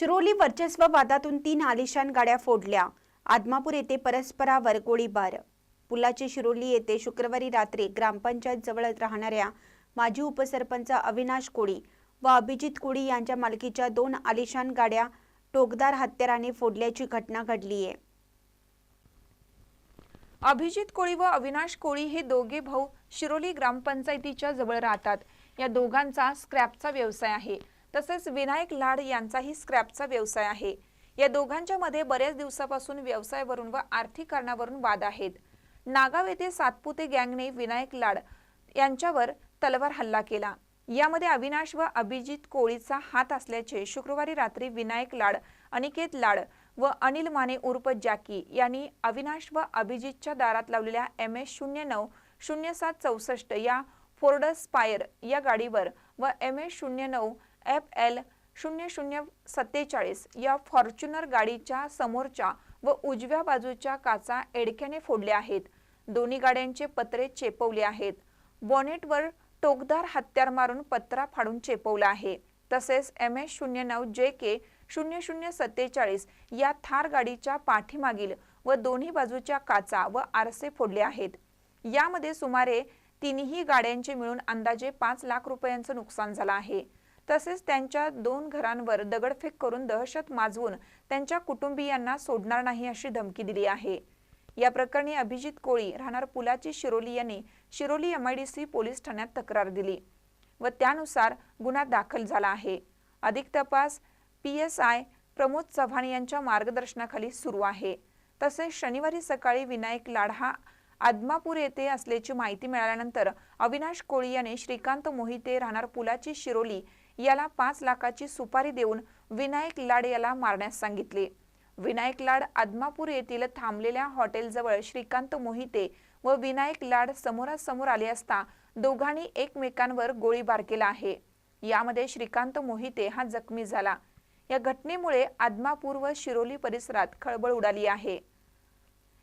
शिरोली वर्चस्व वादातून तीन आलिशान गाड्या फोडल्या. आदमापूर येथे परस्परावर गोळीबार पुलाची शिरोली येथे शुक्रवारी रात्री ग्रामपंचायत जवळ राहणाऱ्या माजी उपसरपंच अविनाश कोळी व अभिजित कोळी यांच्या मालकीच्या दोन आलिशान गाड्या टोकदार हत्याराने फोडल्याची घटना घडली आहे. अभिजित कोळी व अविनाश कोळी हे दोघे भाऊ शिरोली ग्रामपंचायतीच्या जवळ राहतात. या दोघांचा स्क्रॅपचा व्यवसाय आहे. तसेच विनायक लाड यांचाही स्क्रॅपचा व्यवसाय आहे. या दोघांच्या मध्ये बऱ्याच दिवसापासून व्यवसायावरून व आर्थिक कारणावरून वाद आहेत. नागाव येथे सातपुते गँगने विनायक लाड यांच्यावर तलवार हल्ला केला. यामध्ये अविनाश व अभिजित कोळीचा हात असल्याचे शुक्रवारी रात्री विनायक लाड अनिकेत लाड व अनिल माने उर्फ जॅकी यांनी अविनाश व अभिजितच्या दारात लावलेल्या एम एस शून्य नऊ शून्य सात चौसष्ट या फोर्ड स्पायर या गाडीवर व एम एस शून्य नऊ एफ एल शून्य शून्य सत्तेचाळीस या फॉर्च्युनर गाडीच्या समोरच्या व उजव्या बाजूच्या काचा एडक्याने फोडल्या आहेत. दोन्ही गाड्यांचे पत्रे चेपवले आहेत. बॉनेटवर टोकदार हत्यार मारून पत्रा फाडून चेपवला आहे. तसेच एम एस शून्य नऊ जे के शून्य शून्य सत्तेचाळीस या थार गाडीच्या पाठीमागील व दोन्ही बाजूच्या काचा व आरसे फोडले आहेत. यामध्ये सुमारे तिन्ही गाड्यांचे मिळून अंदाजे पाच लाख रुपयांचं नुकसान झालं आहे. तसेच त्यांच्या दोन घरांवर दगडफेक करून दहशत माजवून त्यांच्या कुटुंबियांना सोडणार नाही अशी धमकी दिली आहे. या प्रकरणी अभिजित कोळी राहणार पुलाची शिरोली यांनी शिरोली एमआयडीसी पोलीस ठाण्यात तक्रार दिली व त्यानुसार गुन्हा दाखल झाला आहे. अधिक तपास P S I Pramod Chavan यांच्या मार्गदर्शनाखाली सुरू आहे. तसेच शनिवारी सकाळी विनायक लाढा आदमापूर येथे असल्याची माहिती मिळाल्यानंतर अविनाश कोळी याने श्रीकांत मोहिते राहणार पुलाची शिरोली याला पाच लाखाची सुपारी देऊन विनायक लाड याला मारण्यास सांगितले. विनायक लाड आदमापूर येथील थांबलेल्या हॉटेलजवळ श्रीकांत मोहिते व विनायक लाड समोरासमोर आले असता दोघांनी एकमेकांवर गोळीबार केला आहे. यामध्ये श्रीकांत मोहिते हा जखमी झाला. या घटनेमुळे आदमापूर व शिरोली परिसरात खळबळ उडाली आहे.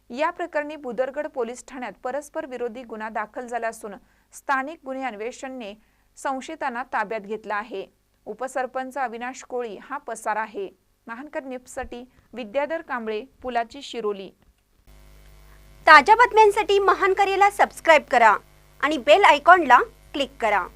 या प्रकरणी बुदरगड पोलीस ठाण्यात परस्पर विरोधी गुन्हा दाखल झाला असून स्थानिक गुन्हे अन्वेषणने संशयितांना ताब्यात घेतला आहे. उपसरपंच अविनाश कोळी हा पसार आहे. महानकर न्यूजसाठी विद्याधर कांबळे पुलाची शिरोली. ताज्या बातम्यांसाठी महानकरेला सबस्क्राईब करा आणि बेल आयकॉनला क्लिक करा.